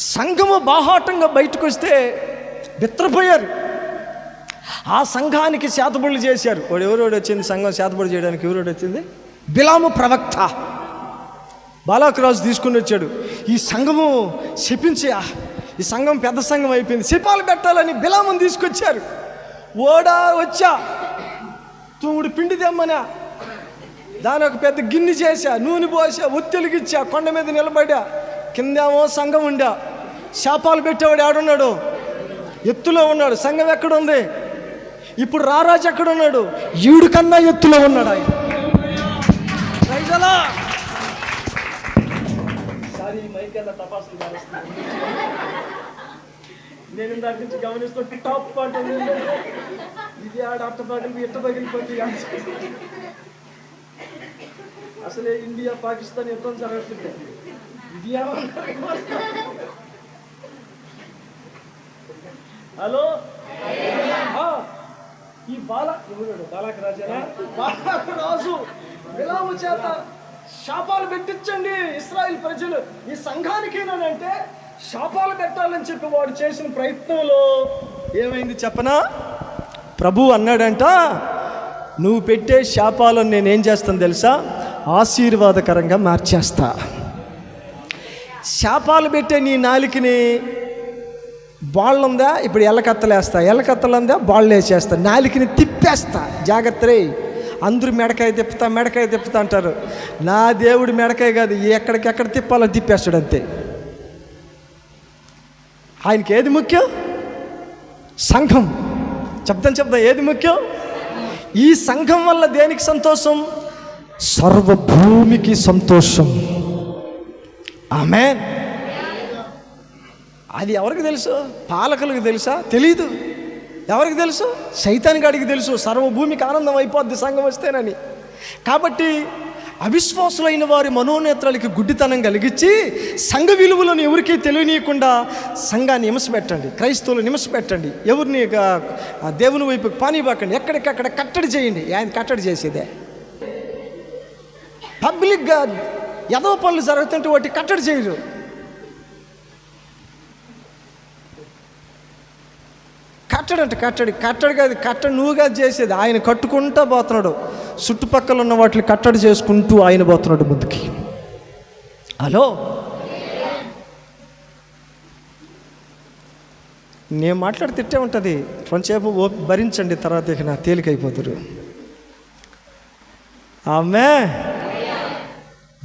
సంఘము బాహాటంగా బయటకు వస్తే బిత్రపోయారు. ఆ సంఘానికి శాతబడులు చేశారు. వాడు ఎవరోడు వచ్చింది? సంఘం శాతబడి చేయడానికి ఎవరోడు వచ్చింది? బిలాము ప్రవక్త. బాలాకరాజు తీసుకుని వచ్చాడు. ఈ సంఘము శపించి ఈ సంఘం పెద్ద సంఘం అయిపోయింది. శిపాలు పెట్టాలని బిలాముని తీసుకొచ్చారు. ఓడా వచ్చా. తూముడు పిండి తెమ్మనా? దాని ఒక పెద్ద గిన్నె చేశా నూనె పోసా ఒత్తిలిగిచ్చా కొండ మీద నిలబడా. కిందేమో సంఘం ఉండా. శాపాలు పెట్టేవాడు ఆడున్నాడు ఎత్తులో ఉన్నాడు. సంఘం ఎక్కడుంది? ఇప్పుడు రారాజు ఎక్కడ ఉన్నాడు ఈడు కన్నా ఎత్తులో ఉన్నాడు ఆయన. రైజలా తపాసులు నేను ఇందాక నుంచి గమనిస్తుంటే టాప్ పాట ఇది ఆడ అట్ట పగిలి ఎట్ట పగిలిపోతుంది అసలే ఇండియా పాకిస్తాన్ యుద్ధం జరుగుతుంది ఇది హలో? ఈ బాల ఎవరు బాలక రాజారా బాలక రాజు విలాము చేత శాపాలు పెట్టించండి ఇస్రాయిల్ ప్రజలు. ఈ సంఘానికేనంటే శాపాలు పెట్టాలని చెప్పి వాడు చేసిన ప్రయత్నంలో ఏమైంది చెప్పనా? ప్రభు అన్నాడంట నువ్వు పెట్టే శాపాలను నేనేం చేస్తాను తెలుసా? ఆశీర్వాదకరంగా మార్చేస్తా. శాపాలు పెట్టే నీ నాలికని బాళ్ళు ఉందా ఇప్పుడు ఎల్లకత్తలేస్తా ఎల్లకత్తలుందా బాళ్ళు వేసేస్తా నాలికని తిప్పేస్తా. జాగ్రత్త రే అందరూ మెడకాయ తిప్పుతా మెడకాయ తిప్పుతా అంటారు. నా దేవుడు మెడకాయ కాదు. ఎక్కడికెక్కడ తిప్పాలో తిప్పేస్తాడు అంతే. ఆయనకి ఏది ముఖ్యం? సంఘం. చెప్తాను చెప్దాం ఏది ముఖ్యం? ఈ సంఘం వల్ల దేనికి సంతోషం? సర్వభూమికి సంతోషం. ఆమె అది ఎవరికి తెలుసు? పాలకులకు తెలుసా? తెలీదు. ఎవరికి తెలుసు? సైతానికి అడిగి తెలుసు. సర్వభూమికి ఆనందం అయిపోద్ది సంఘం వస్తేనని. కాబట్టి అవిశ్వాసులైన వారి మనోనేత్రాలకి గుడ్డితనం కలిగించి సంఘ విలువలను ఎవరికీ తెలియనీయకుండా సంఘాన్ని నిమసపెట్టండి. క్రైస్తవులు నిమసపెట్టండి. ఎవరిని దేవుని వైపు పానీబాకండి ఎక్కడికక్కడ కట్టడి చేయండి. ఆయన కట్టడి చేసేదే. పబ్లిక్గా ఎదవ పనులు జరుగుతుంటే వాటి కట్టడి చేయరు. కట్టడి అంటే కట్టడి. కట్టడి కాదు కట్టడి నువ్వుగా చేసేది. ఆయన కట్టుకుంటా పోతున్నాడు. చుట్టుపక్కల ఉన్న వాటిని కట్టడి చేసుకుంటూ ఆయన పోతున్నాడు ముందుకి. హలో? నేను మాట్లాడి తిట్టే ఉంటుంది. కొంచెంసేపు ఓ భరించండి తర్వాత ఇక నా తేలికైపోతారు. ఆమె?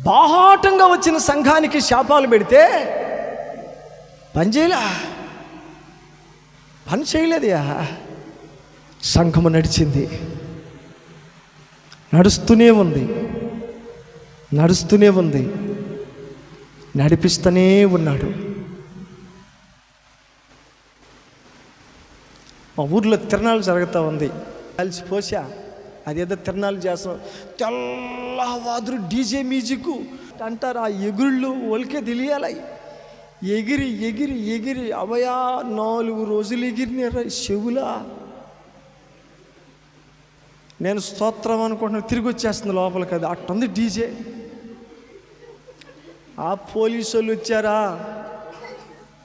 బాహాటంగా వచ్చిన సంఘానికి శాపాలు పెడితే పనిచేయలే పని చేయలేదయా సంఘము నడిచింది. నడుస్తూనే ఉంది. నడుస్తూనే ఉంది. నడిపిస్తూనే ఉన్నాడు. మా ఊర్లో తిరణాలు జరుగుతూ ఉంది. కలిసి పోసా. అదేదో తిరణాలు చేస్తాం. తెల్లవాదురు డీజే మ్యూజిక్ అంటారు. ఆ ఎగుళ్ళు ఒలికే తెలియాలి ఎగిరి ఎగిరి ఎగిరి అవయా నాలుగు రోజులు ఎగిరినారా చెవులా. నేను స్తోత్రం అనుకుంటున్నాను తిరిగి వచ్చేస్తుంది లోపలికి అది. అట్టుంది డీజే. ఆ పోలీసు వాళ్ళు వచ్చారా?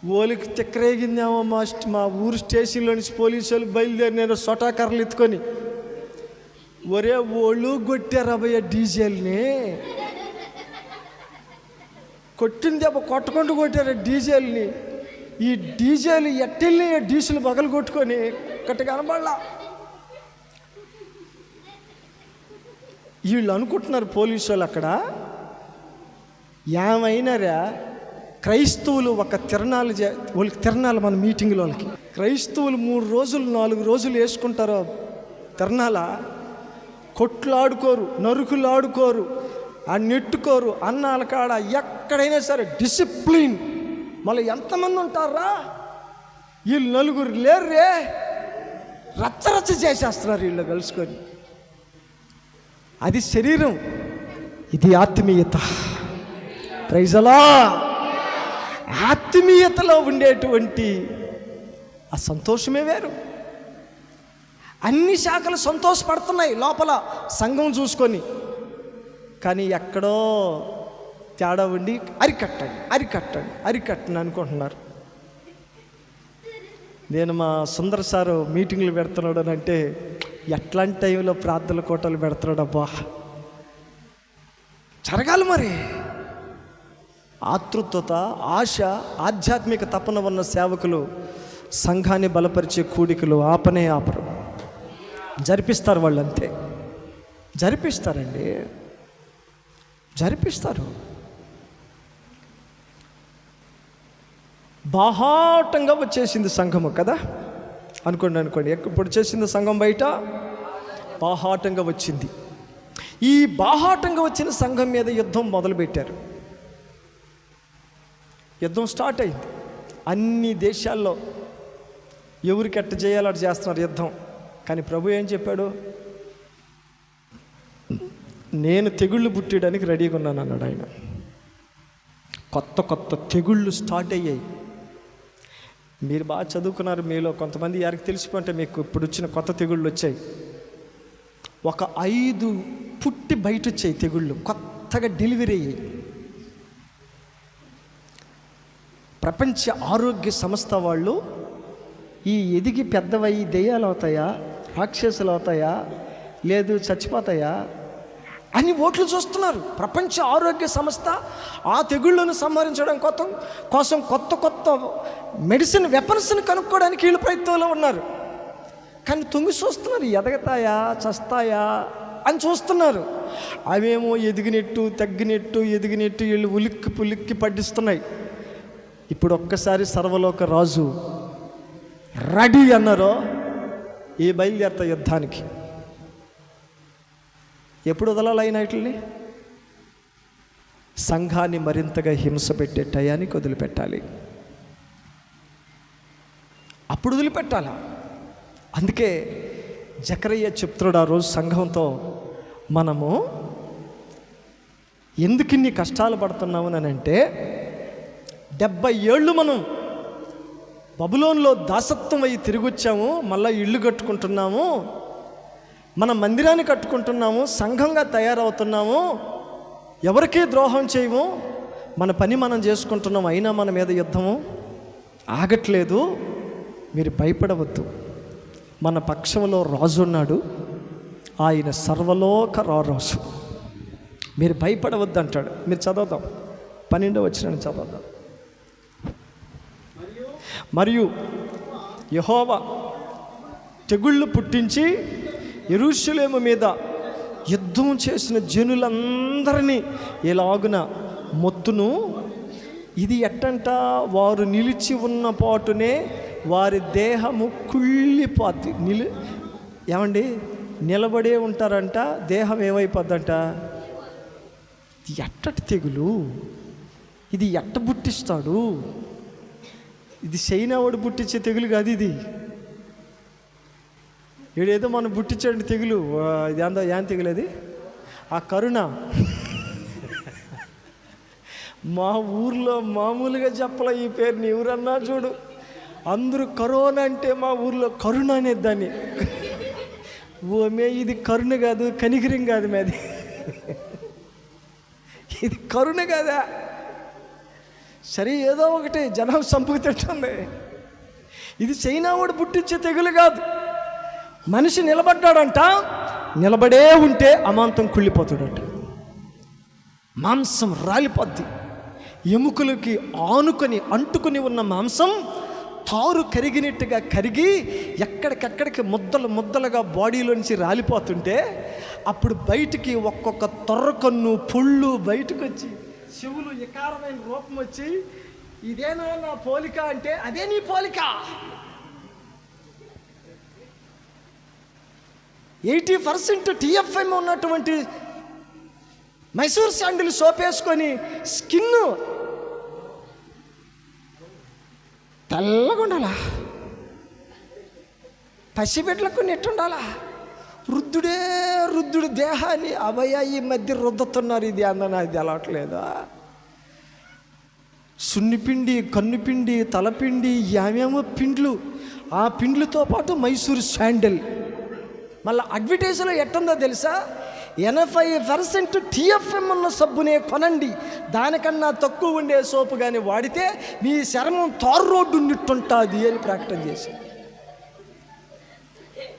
ఓలికి తిక్కరేగిందేమో మా మా ఊరు స్టేషన్లో నుంచి పోలీసు వాళ్ళు బయలుదేరి నేను సొటాకర్రలు ఎత్తుకొని. ఒరే ఓళ్ళు కొట్టారు అభయ డీజేల్ని? కొట్టిన దెబ్బ కొట్టకుండా కొట్టారు డీజేల్ని. ఈ డీజేలు ఎట్టిల్ని డీజిల్ పగలు కొట్టుకొని ఒకటి కనబడలా. వీళ్ళు అనుకుంటున్నారు పోలీసు వాళ్ళు అక్కడ ఏమైనారా క్రైస్తవులు ఒక తిరణాలు చే వాళ్ళకి తిరణాలు మన మీటింగ్లో వాళ్ళకి. క్రైస్తవులు మూడు రోజులు నాలుగు రోజులు వేసుకుంటారో తిరణాల? కొట్లాడుకోరు నరుకులాడుకోరు ఆ నెట్టుకోరు అన్నాల కాడ ఎక్కడైనా సరే డిసిప్లిన్. మళ్ళీ ఎంతమంది ఉంటారా వీళ్ళు నలుగురు లేర్రే. రచ్చరచ్చ చేసేస్తున్నారు వీళ్ళు కలుసుకొని. అది శరీరం ఇది ఆత్మీయత. ప్రైజలా ఆత్మీయతలో ఉండేటువంటి ఆ సంతోషమే వేరు. అన్ని శాఖలు సంతోషపడుతున్నాయి లోపల సంఘం చూసుకొని. కానీ ఎక్కడో తేడా ఉండి అరికట్టండి అరికట్టండి అరికట్టండి అనుకుంటున్నారు. నేను మా సుందర సారు మీటింగ్లు పెడుతున్నాడు అని అంటే ఎట్లాంటి టైంలో ప్రార్థనల కోటలు పెడుతున్నాడు అబ్బా. జరగాలి మరి. ఆతృత్వత ఆశ ఆధ్యాత్మిక తపన ఉన్న సేవకులు సంఘాన్ని బలపరిచే కూడికలు ఆపనే ఆపరు. జరిపిస్తారు వాళ్ళంతే. జరిపిస్తారండి. జరిపిస్తారు. బాహాటంగా వచ్చేసింది సంఘము కదా? అనుకోండి అనుకోండి. ఎప్పుడు ఇప్పుడు చేసింది సంఘం బయట? బాహాటంగా వచ్చింది. ఈ బాహాటంగా వచ్చిన సంఘం మీద యుద్ధం మొదలుపెట్టారు. యుద్ధం స్టార్ట్ అయింది. అన్ని దేశాల్లో ఎవరికి ఎట్ట చేయాలో చేస్తున్నారు యుద్ధం. కానీ ప్రభు ఏం చెప్పాడు? నేను తెగుళ్ళు పుట్టడానికి రెడీగా ఉన్నాను అన్నాడు ఆయన. కొత్త కొత్త తెగుళ్ళు స్టార్ట్ అయ్యాయి. మీరు బాగా చదువుకున్నారు మీలో కొంతమంది ఎవరికి తెలిసిపోతే మీకు ఇప్పుడు వచ్చిన కొత్త తెగుళ్ళు వచ్చాయి. ఒక ఐదు పుట్టి బయట వచ్చాయి తెగుళ్ళు కొత్తగా డెలివరీ అయ్యాయి. ప్రపంచ ఆరోగ్య సంస్థ వాళ్ళు ఈ ఎదిగి పెద్దవయ్యి దెయ్యాలు అవుతాయా రాక్షసులు అవుతాయా లేదు చచ్చిపోతాయా అన్ని ఓట్లు చూస్తున్నారు. ప్రపంచ ఆరోగ్య సంస్థ ఆ తెగుళ్ళను సంహరించడం కోసం కోసం కొత్త కొత్త మెడిసిన్ వెపన్స్ని కనుక్కోవడానికి వీళ్ళు ప్రయత్నంలో ఉన్నారు. కానీ తొంగి చూస్తున్నారు ఎదగతాయా చస్తాయా అని చూస్తున్నారు. అవేమో ఎదిగినట్టు తగ్గినట్టు ఎదిగినట్టు వీళ్ళు ఉలిక్కి పులిక్కి పడ్డిస్తున్నాయి ఇప్పుడు ఒక్కసారి సర్వలోక రాజు రెడీ అన్నారో ఏ బయలుదేరతా యుద్ధానికి? ఎప్పుడు వదలాలైన వీటిని సంఘాన్ని మరింతగా హింస పెట్టే టయానికి వదిలిపెట్టాలి. అప్పుడు వదిలిపెట్టాలా? అందుకే జకరయ్య చెప్తున్నాడు ఆ రోజు సంఘంతో మనము ఎందుకు ఇన్ని కష్టాలు పడుతున్నాము అని అంటే డెబ్బై ఏళ్ళు మనం బబులోన్లో దాసత్వం అయ్యి తిరిగొచ్చాము మళ్ళీ ఇల్లు కట్టుకుంటున్నాము మన మందిరాన్ని కట్టుకుంటున్నాము సంఘంగా తయారవుతున్నాము. ఎవరికీ ద్రోహం చేయము. మన పని మనం చేసుకుంటున్నాం అయినా మన మీద యుద్ధము ఆగట్లేదు. మీరు భయపడవద్దు. మన పక్షంలో రాజు ఉన్నాడు ఆయన సర్వలోక రారాజు మీరు భయపడవద్దు అంటాడు. మీరు చదవదాం. పన్నెండో వచ్చిన చదవదాం. మరియు యహోవా తెగుళ్ళు పుట్టించి ఎరుషులేము మీద యుద్ధం చేసిన జనులందరినీ ఎలాగున మొత్తును? ఇది ఎట్టంట వారు నిలిచి ఉన్న పాటునే వారి దేహము కుళ్ళిపోద్ది. నిలి ఏమండి? నిలబడే ఉంటారంట దేహం ఏమైపోద్దంట? ఇది ఎట్టటి తెగులు? ఇది ఎట్ట పుట్టిస్తాడు? ఇది చైనావాడు పుట్టించే తెగులు కాదు ఇది. ఈడేదో మనం పుట్టించాడు తెగులు. ఇది ఏందో ఏం తెగులు అది? ఆ కరుణ. మా ఊర్లో మామూలుగా చెప్పలే ఈ పేరుని ఎవరన్నా చూడు. అందరూ కరోనా అంటే మా ఊర్లో కరుణ అనేది దాన్ని. ఓ మే ఇది కరుణ కాదు కనికరం కాదు మేది ఇది కరుణ కాదా? సరే ఏదో ఒకటి జనం సంపుకుతుంటుంది ఇది చైనా వాడు పుట్టించే తెగులు కాదు. మనిషి నిలబడ్డాడంట నిలబడే ఉంటే అమాంతం కుళ్ళిపోతాడంట. మాంసం రాలిపోద్ది. ఎముకలకి ఆనుకొని అంటుకొని ఉన్న మాంసం తారు కరిగినట్టుగా కరిగి ఎక్కడికెక్కడికి ముద్దలు ముద్దలుగా బాడీలోంచి రాలిపోతుంటే అప్పుడు బయటికి ఒక్కొక్క తొర్రకన్ను పుళ్ళు బయటకు వచ్చి శివులు వికారమైన రూపం వచ్చి ఇదేనా నా పోలిక? అంటే అదే నీ పోలిక. ఎయిటీ పర్సెంట్ టీఎఫ్ఎం ఉన్నటువంటి మైసూర్ శాండిల్ సోప్ వేసుకొని స్కిన్ తెల్లగా ఉండాలా పసిబిడ్డలకు నెట్టుండాలా. వృద్ధుడే వృద్ధుడి దేహాన్ని అభయ ఈ మధ్య రుద్దుతున్నారు ఇది అందన అది అలవట్లేదా సున్నిపిండి కన్నుపిండి తలపిండి ఏమేమో పిండ్లు. ఆ పిండ్లతో పాటు మైసూర్ శాండిల్. మళ్ళీ అడ్వర్టైజ్లో ఎట్టుందో తెలుసా? ఎనభై పర్సెంట్ టీఎఫ్ఎం ఉన్న సబ్బునే కొనండి. దానికన్నా తక్కువ ఉండే సోపు కానీ వాడితే మీ చర్మం తారు రోడ్డు ఉన్నట్టుంటుంది అని ప్రకటన చేసి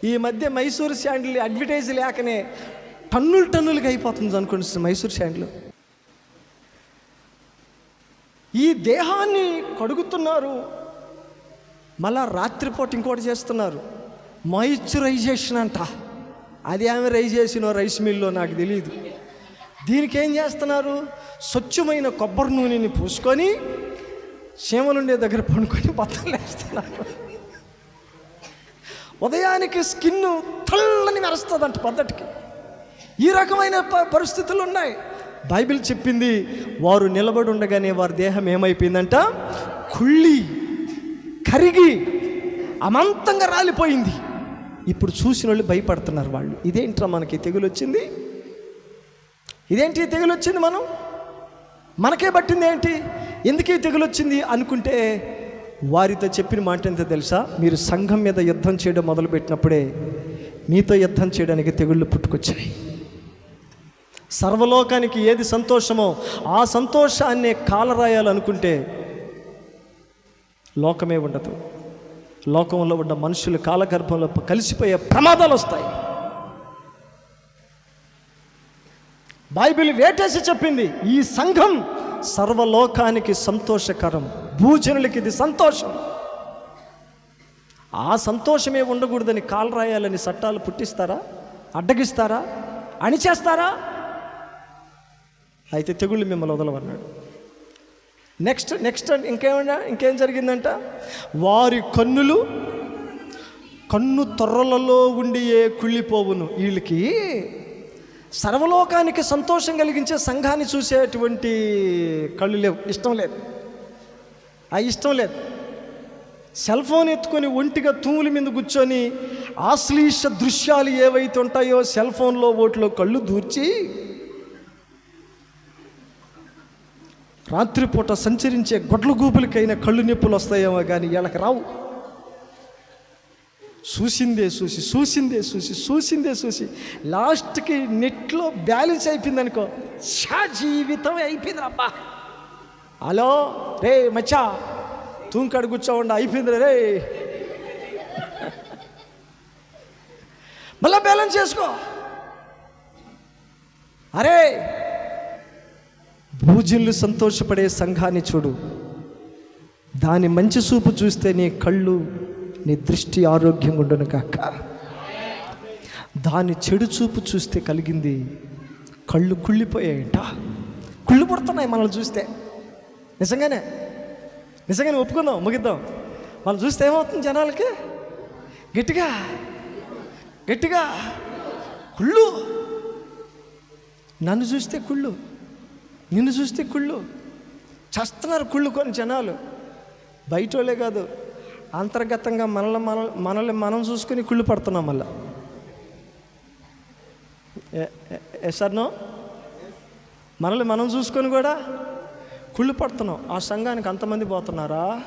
ఈ మధ్య మైసూర్ శాండిల్ అడ్వర్టైజ్ లేకనే టన్నులు టన్నులుగా అయిపోతుంది అనుకోండి మైసూర్ శాండిల్. ఈ దేహాన్ని కడుగుతున్నారు. మళ్ళా రాత్రిపూట ఇంకోటి చేస్తున్నారు. మాయిశ్చరైజేషన్ అంట. అది ఆమె రైజ్ చేసిన రైస్ మిల్లో నాకు తెలియదు దీనికి ఏం చేస్తున్నారు? స్వచ్ఛమైన కొబ్బరి నూనెని పూసుకొని చీమలుండే దగ్గర పండుకొని బత్తలు ఉదయానికి స్కిన్ తల్లని మెరుస్తుందంట పద్ధతికి ఈ రకమైన ప- పరిస్థితులు ఉన్నాయి. బైబిల్ చెప్పింది వారు నిలబడి ఉండగానే వారి దేహం ఏమైపోయిందంట? కుళ్ళి కరిగి అమంతంగా రాలిపోయింది. ఇప్పుడు చూసిన వాళ్ళు భయపడుతున్నారు వాళ్ళు. ఇదేంట్రా మనకి తెగులు వచ్చింది ఇదేంటి తెగులు వచ్చింది మనం? మనకే పట్టింది ఏంటి? ఎందుకే తెగులు వచ్చింది అనుకుంటే వారితో చెప్పిన మాట ఎంత తెలుసా? మీరు సంఘం మీద యుద్ధం చేయడం మొదలుపెట్టినప్పుడే మీతో యుద్ధం చేయడానికి తెగుళ్ళు పుట్టుకొచ్చాయి సర్వలోకానికి ఏది సంతోషమో ఆ సంతోషాన్నే కాలరాయాలనుకుంటే లోకమే ఉండదు. లోకంలో ఉన్న మనుషులు కాలగర్భంలో కలిసిపోయే ప్రమాదాలు వస్తాయి. బైబిల్ వేటేసి చెప్పింది ఈ సంఘం సర్వలోకానికి సంతోషకరం భూజనులకి ఇది సంతోషం. ఆ సంతోషమే ఉండకూడదని కాలు రాయాలని చట్టాలు పుట్టిస్తారా అడ్డగిస్తారా అణిచేస్తారా? అయితే తెగుళ్ళు మిమ్మల్ని వదలవన్నాడు నెక్స్ట్ నెక్స్ట్ ఇంకేమన్నా ఇంకేం జరిగిందంట? వారి కన్నులు కన్ను తొర్రలలో ఉండి ఏ కుళ్ళిపోవును. వీళ్ళకి సర్వలోకానికి సంతోషం కలిగించే సంఘాన్ని చూసేటువంటి కళ్ళు లేవు. ఇష్టం లేదు. ఆ ఇష్టం లేదు. సెల్ ఫోన్ ఎత్తుకొని ఒంటిగా తూముల మీద కూర్చొని ఆశ్లీష దృశ్యాలు ఏవైతే ఉంటాయో సెల్ ఫోన్లో ఓట్లో కళ్ళు దూర్చి రాత్రిపూట సంచరించే గొడ్ల గూపులకైనా కళ్ళు నొప్పులు వస్తాయేమో కానీ వీళ్ళకి రావు. చూసిందే చూసి చూసిందే చూసి చూసిందే చూసి లాస్ట్కి నెట్లో బ్యాలెన్స్ అయిపోయింది అనుకో షా జీవితం అయిపోయింది అబ్బా హలో రే మచ్చా తూంకాడు కూర్చోండి అయిపోయింది రే. మళ్ళా బ్యాలెన్స్ చేసుకో. అరే పూజలు సంతోషపడే సంఘాన్ని చూడు. దాని మంచి చూపు చూస్తే నీ కళ్ళు నీ దృష్టి ఆరోగ్యంగా ఉండను కాక. దాని చెడు చూపు చూస్తే కలిగింది కళ్ళు కుళ్ళిపోయాయట. కుళ్ళు పుడుతున్నాయి మనల్ని చూస్తే. నిజంగానే? నిజంగానే ఒప్పుకుందాం ముగిద్దాం. మనం చూస్తే ఏమవుతుంది జనాలకి? గట్టిగా గట్టిగా కుళ్ళు. నన్ను చూస్తే కుళ్ళు. నిన్ను చూస్తే కుళ్ళు. చస్తున్నారు కుళ్ళు కొన్ని జనాలు. బయటోళ్ళే కాదు. అంతర్గతంగా మనల్ని మన మనల్ని మనం చూసుకుని కుళ్ళు పడుతున్నాం మళ్ళా. ఎస్ఆర్నో మనల్ని మనం చూసుకొని కూడా కుళ్ళు పడుతున్నాం. ఆ సంఘానికి అంతమంది పోతున్నారా?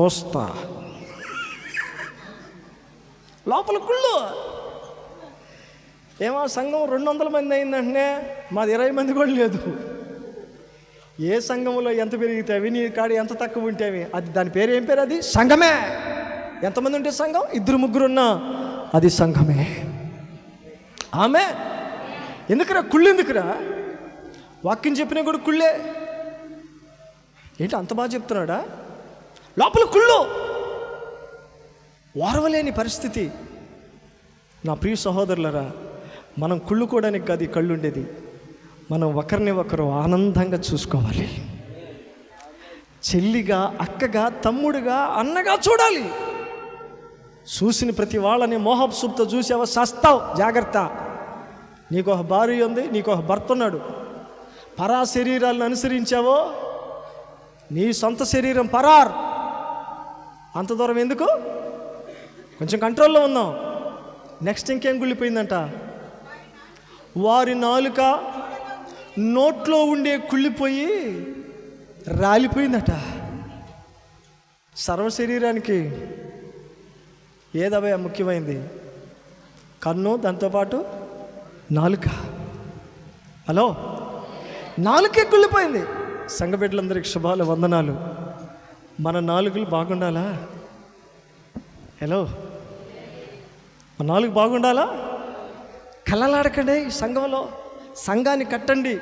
చూస్తా. లోపల కుళ్ళు. ఏమో సంఘం రెండు వందల మంది అయిందంటే మాది ఇరవై మంది కూడా లేదు. ఏ సంఘంలో ఎంత పెరిగితేవి నీ కాడ ఎంత తక్కువ ఉంటేవి అది దాని పేరు ఏం పేరు అది? సంఘమే. ఎంతమంది ఉంటే సంఘం? ఇద్దరు ముగ్గురు ఉన్నా అది సంఘమే. ఆమె. ఎందుకురా? కుళ్ళు ఎందుకురా? వాక్యం చెప్పినా కూడా కుళ్ళే. ఏంటి అంత బాగా చెప్తున్నాడా? లోపల కుళ్ళు. ఓర్వలేని పరిస్థితి. నా ప్రియ సహోదరులరా మనం కుళ్ళుకోవడానికి కాదు ఈ కళ్ళు ఉండేది మనం ఒకరిని ఒకరు ఆనందంగా చూసుకోవాలి. చెల్లిగా అక్కగా తమ్ముడుగా అన్నగా చూడాలి. చూసిన ప్రతి వాళ్ళని మోహపు సూప్తో చూసావా? సస్తావు జాగ్రత్త. నీకు ఒక భార్య ఉంది నీకు ఒక భర్త ఉన్నాడు. పరా శరీరాలను అనుసరించావో? నీ సొంత శరీరం పరార్. అంత దూరం ఎందుకు? కొంచెం కంట్రోల్లో ఉన్నావు. నెక్స్ట్ ఇంకేం గుళ్ళిపోయిందంట వారి నాలుక నోట్లో ఉండే కుళ్ళిపోయి రాలిపోయిందట. సర్వ శరీరానికి ఏదవయ ముఖ్యమైంది? కన్ను దాంతోపాటు నాలుక. హలో? నాలుకే కుళ్ళిపోయింది. సంఘబిడ్డలందరికి శుభాలు వందనాలు. మన నాలుగులు బాగుండాలా? హలో? మన నాలుగు బాగుండాలా? కలలాడకండి ఈ సంఘంలో. సంఘాన్ని కట్టండి.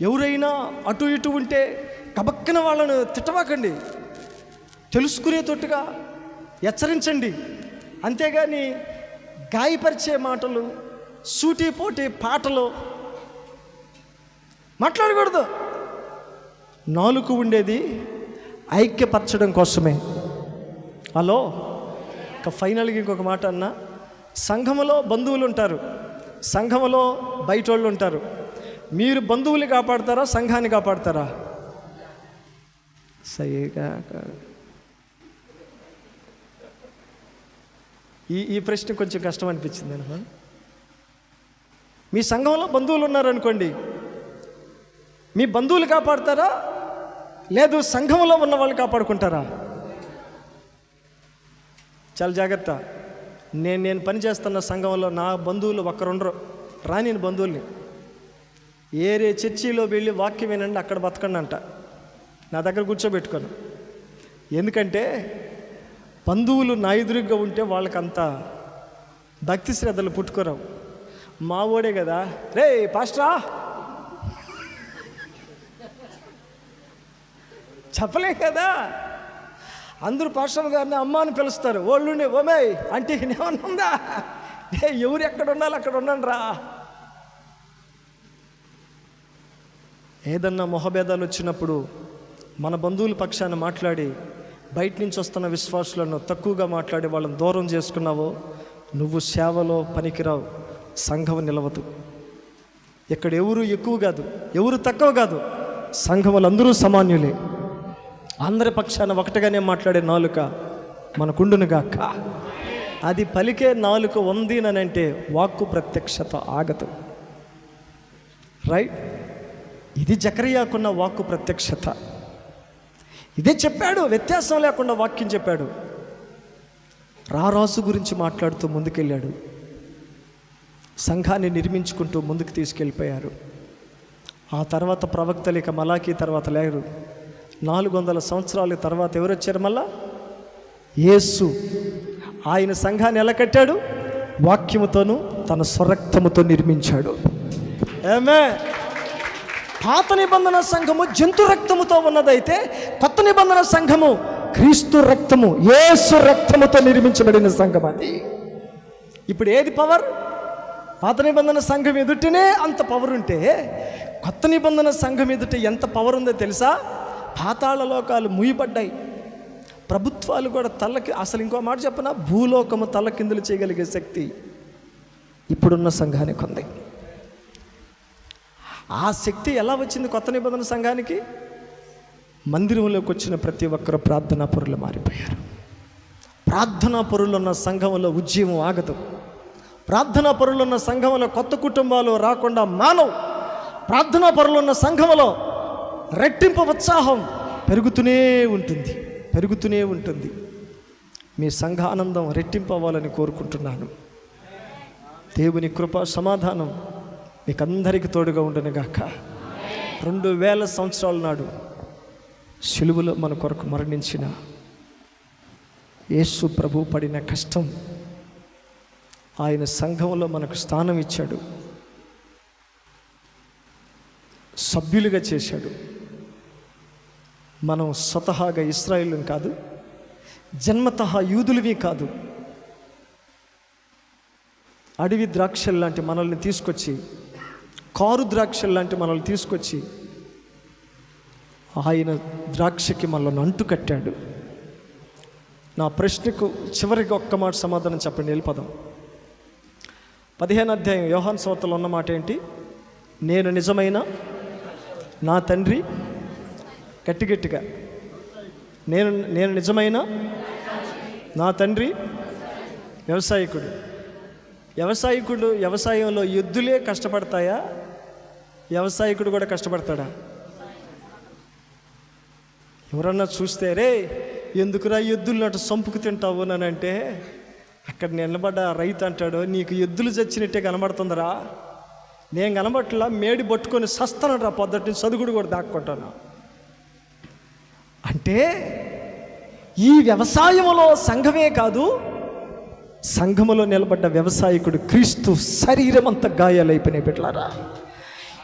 ఎవరైనా అటు ఇటు ఉంటే కబక్కన వాళ్ళను తిట్టవాకండి తెలుసుకునేటట్టుగా హెచ్చరించండి. అంతేగాని గాయపరిచే మాటలు సూటిపోటి పాటలు మాట్లాడకూడదు. నాలుగు ఉండేది ఐక్యపరచడం కోసమే. హలో? ఇంకా ఫైనల్గా ఇంకొక మాట అన్నా. సంఘములో బంధువులు ఉంటారు. సంఘములో బయట వాళ్ళు ఉంటారు. మీరు బంధువులు కాపాడతారా? సంఘాన్ని కాపాడతారా? సరిగా ఈ ఈ ప్రశ్న కొంచెం కష్టం అనిపించింది అనమా మీ సంఘంలో బంధువులు ఉన్నారనుకోండి. మీ బంధువులు కాపాడతారా? లేదు సంఘంలో ఉన్న వాళ్ళు కాపాడుకుంటారా? చాలా జాగ్రత్త. నేను నేను పనిచేస్తున్న సంఘంలో నా బంధువులు ఒక్కరుండరు. రాని బంధువుల్ని. ఏరే చర్చిలో వెళ్ళి వాక్యం వినండి అక్కడ బతకండి అంట నా దగ్గర కూర్చోబెట్టుకోను. ఎందుకంటే బంధువులు నా ఎదురుగ్గా ఉంటే వాళ్ళకంత భక్తి శ్రద్ధలు పుట్టుకోరావు. మా ఓడే కదా. రే పాస్టరా! చెప్పలే కదా. అందరూ పాస్టర్ గారిని అమ్మ అని పిలుస్తారు. వాళ్ళుండి ఓమే అంటే ఏమన్నా ఉందా? ఏ ఎవరు ఎక్కడ ఉండాలి అక్కడ ఉండండి రా. ఏదన్నా మొహభేదాలు వచ్చినప్పుడు మన బంధువుల పక్షాన మాట్లాడి బయట నుంచి వస్తున్న విశ్వాసులను తక్కువగా మాట్లాడి వాళ్ళని దూరం చేసుకున్నావో నువ్వు సేవలో పనికిరావు. సంఘం నిలవదు. ఇక్కడ ఎవరు ఎక్కువ కాదు ఎవరు తక్కువ కాదు సంఘములు అందరూ సమాన్యులే. అందరి పక్షాన ఒకటిగానే మాట్లాడే నాలుక మనకుండునుగాక అది పలికే నాలుక ఉంది అని అంటే వాక్కు ప్రత్యక్షత ఆగదు. రైట్? ఇది జకరియాకున్న వాక్కు ప్రత్యక్షత. ఇదే చెప్పాడు వ్యత్యాసం లేకుండా వాక్యం చెప్పాడు. రారాజు గురించి మాట్లాడుతూ ముందుకెళ్ళాడు. సంఘాన్ని నిర్మించుకుంటూ ముందుకు తీసుకెళ్ళిపోయారు. ఆ తర్వాత ప్రవక్తలు ఇక మలాఖీ తర్వాత లేరు. నాలుగు వందల సంవత్సరాల తర్వాత ఎవరు వచ్చారు మళ్ళా? యేసు. ఆయన సంఘాన్ని ఎలా కట్టాడు? వాక్యముతోనూ తన స్వరక్తముతో నిర్మించాడు. ఏమే పాత నిబంధన సంఘము జంతు రక్తముతో ఉన్నదైతే కొత్త నిబంధన సంఘము క్రీస్తు రక్తము యేసు రక్తముతో నిర్మించబడిన సంఘం అది. ఇప్పుడు ఏది పవర్ పాత నిబంధన సంఘం ఎదుటనే అంత పవర్ ఉంటే కొత్త నిబంధన సంఘం ఎదుట ఎంత పవర్ ఉందో తెలుసా? పాతాళ లోకాలు ముయ్యబడ్డాయి. ప్రభుత్వాలు కూడా తల్లకి అసలు ఇంకో మాట చెప్పనా? భూలోకము తల కిందులు చేయగలిగే శక్తి ఇప్పుడున్న సంఘానికి ఉంది. ఆ శక్తి ఎలా వచ్చింది కొత్త నిబంధన సంఘానికి? మందిరంలోకి వచ్చిన ప్రతి ఒక్కరు ప్రార్థనా పరులు మారిపోయారు. ప్రార్థనా పరులు ఉన్న సంఘంలో ఉద్యమం ఆగదు. ప్రార్థనా పరులు ఉన్న సంఘంలో కొత్త కుటుంబాలు రాకుండా మానవు. ప్రార్థనా పరులు ఉన్న సంఘంలో రెట్టింపు ఉత్సాహం పెరుగుతూనే ఉంటుంది పెరుగుతూనే ఉంటుంది. మీ సంఘ ఆనందం రెట్టింపు అవ్వాలని కోరుకుంటున్నాను. దేవుని కృప సమాధానం మీకు అందరికీ తోడుగా ఉండను గాక. రెండు వేల సంవత్సరాల నాడు సిలువలో మన కొరకు మరణించిన యేసు ప్రభు పడిన కష్టం ఆయన సంఘంలో మనకు స్థానం ఇచ్చాడు. సభ్యులుగా చేశాడు. మనం స్వతహాగా ఇస్రాయిల్ని కాదు జన్మత యూదులవి కాదు. అడవి ద్రాక్షలు లాంటి మనల్ని తీసుకొచ్చి కారు ద్రాక్షలు లాంటి మనల్ని తీసుకొచ్చి ఆయన ద్రాక్షకి మనల్ని అంటు కట్టాడు నా ప్రశ్నకు చివరికి ఒక్క మాట సమాధానం చెప్పండి వెళ్ళిపోదాం పదిహేను అధ్యాయం యోహాన్ సోతలు ఉన్న మాట ఏంటి? నేను నిజమైన నా తండ్రి గట్టి గట్టిగా నేను నేను నిజమైన నా తండ్రి వ్యవసాయకుడు. వ్యవసాయకుడు వ్యవసాయంలో ఎద్దులే కష్టపడతాయా? వ్యవసాయకుడు కూడా కష్టపడతాడా? ఎవరన్నా చూస్తే రే ఎందుకురా ఎద్దులు నటు సంపుకు తింటావు? అని అంటే అక్కడ నిలబడ్డ రైతు అంటాడు నీకు ఎద్దులు చచ్చినట్టే కనబడుతుందిరా. నేను కనబట్లా మేడి పట్టుకొని సస్తానురా పొద్దుటి చదువుడు కూడా దాక్కుంటాను. అంటే ఈ వ్యవసాయములో సంఘమే కాదు సంఘములో నిలబడ్డ వ్యవసాయకుడు క్రీస్తు శరీరం అంత గాయాలైపోయినాయి బిడ్డలారా.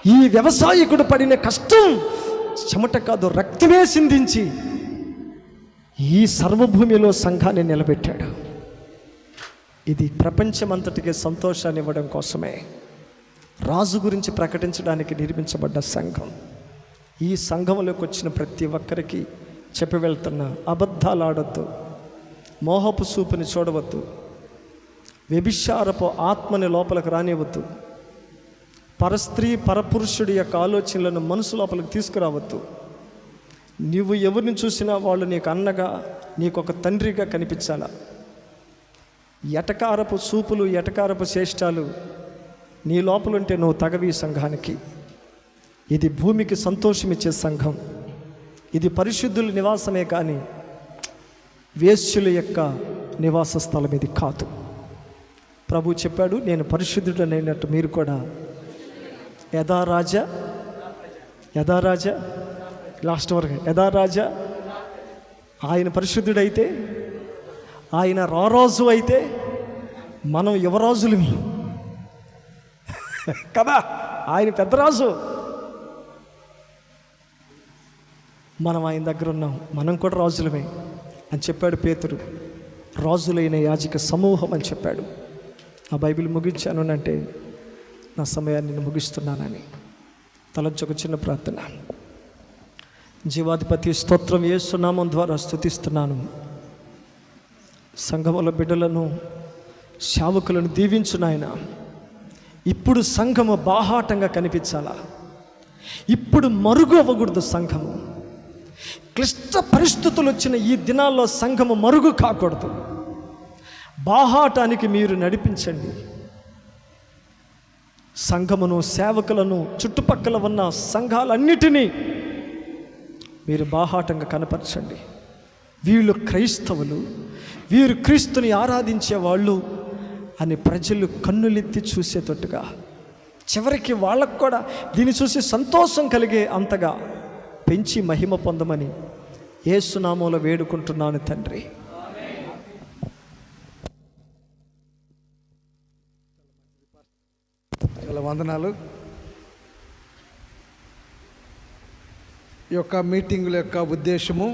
ఈ వ్యవసాయకుడు పడిన కష్టం చెమట కాదు రక్తమే సింధించి ఈ సర్వభూమిలో సంఘాన్ని నిలబెట్టాడు. ఇది ప్రపంచమంతటికి సంతోషాన్ని ఇవ్వడం కోసమే. రాజు గురించి ప్రకటించడానికి నిర్మించబడ్డ సంఘం. ఈ సంఘంలోకి వచ్చిన ప్రతి ఒక్కరికి చెప్పి వెళ్తున్నా అబద్ధాలు ఆడద్దు మోహపు సూపుని చూడవద్దు వ్యభిచారపు ఆత్మని లోపలికి రానివ్వద్దు పరస్త్రీ పరపురుషుడి యొక్క ఆలోచనలను మనసు లోపలికి తీసుకురావద్దు. నువ్వు ఎవరిని చూసినా వాళ్ళు నీకు అన్నగా నీకు ఒక తండ్రిగా కనిపించాలా? ఎటకారపు చూపులు ఎటకారపు చేష్టాలు నీ లోపలుంటే నువ్వు తగవి సంఘానికి. ఇది భూమికి సంతోషమిచ్చే సంఘం. ఇది పరిశుద్ధుల నివాసమే కానీ వేశ్యుల యొక్క నివాస స్థలం ఇది కాదు. ప్రభు చెప్పాడు నేను పరిశుద్ధుడనైనట్టు మీరు కూడా. యథారాజా రాజా? లాస్ట్ వరకు. యథారాజా ఆయన పరిశుద్ధుడైతే ఆయన రారాజు అయితే మనం యువరాజులమి. కదా? ఆయన పెద్దరాజు మనం ఆయన దగ్గర ఉన్నాం. మనం కూడా రాజులమే అని చెప్పాడు పేతురు. రాజులైన యాజక సమూహం అని చెప్పాడు. ఆ బైబిల్ ముగించాను అంటే నా సమయాన్ని నేను ముగిస్తున్నానని. తలంచి ఒక చిన్న ప్రార్థన. జీవాధిపతి స్తోత్రం ఏసునామం ద్వారా స్థుతిస్తున్నాను సంఘముల బిడ్డలను శావకులను దీవించునాయన ఇప్పుడు సంఘము బాహాటంగా కనిపించాలా? ఇప్పుడు మరుగు అవ్వకూడదు సంఘము. క్లిష్ట పరిస్థితులు వచ్చిన ఈ దినాల్లో సంఘము మరుగు కాకూడదు. బాహాటానికి మీరు నడిపించండి. సంఘమును సేవకులను చుట్టుపక్కల ఉన్న సంఘాలన్నిటినీ మీరు బాహాటంగా కనపరచండి. వీళ్ళు క్రైస్తవులు వీరు క్రీస్తుని ఆరాధించే వాళ్ళు అని ప్రజలు కన్నులెత్తి చూసేటట్టుగా చివరికి వాళ్ళకు కూడా దీన్ని చూసి సంతోషం కలిగే అంతగా పెంచి మహిమ పొందమని ఏసునామంలో వేడుకుంటున్నాను తండ్రి. చాలా వందనాలు. ఈ యొక్క మీటింగుల యొక్క ఉద్దేశము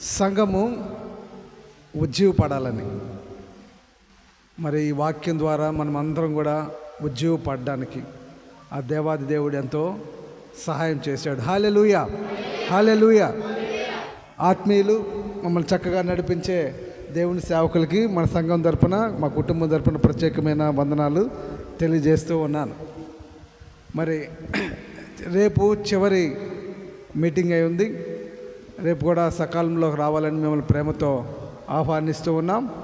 సంఘము ఉజ్జీవపడాలని. మరి ఈ వాక్యం ద్వారా మనం అందరం కూడా ఉజ్జీవపడడానికి ఆ దేవాది దేవుడు ఎంతో సహాయం చేశాడు. హాలెలూయ హాలెలూయ ఆత్మీయులు మమ్మల్ని చక్కగా నడిపించే దేవుని సేవకులకి మన సంఘం తరపున మా కుటుంబం తరపున ప్రత్యేకమైన వందనాలు తెలియజేస్తూ ఉన్నాను. మరి రేపు చివరి మీటింగ్ అయి ఉంది. రేపు కూడా సకాలంలో రావాలని మిమ్మల్ని ప్రేమతో ఆహ్వానిస్తూ ఉన్నాం.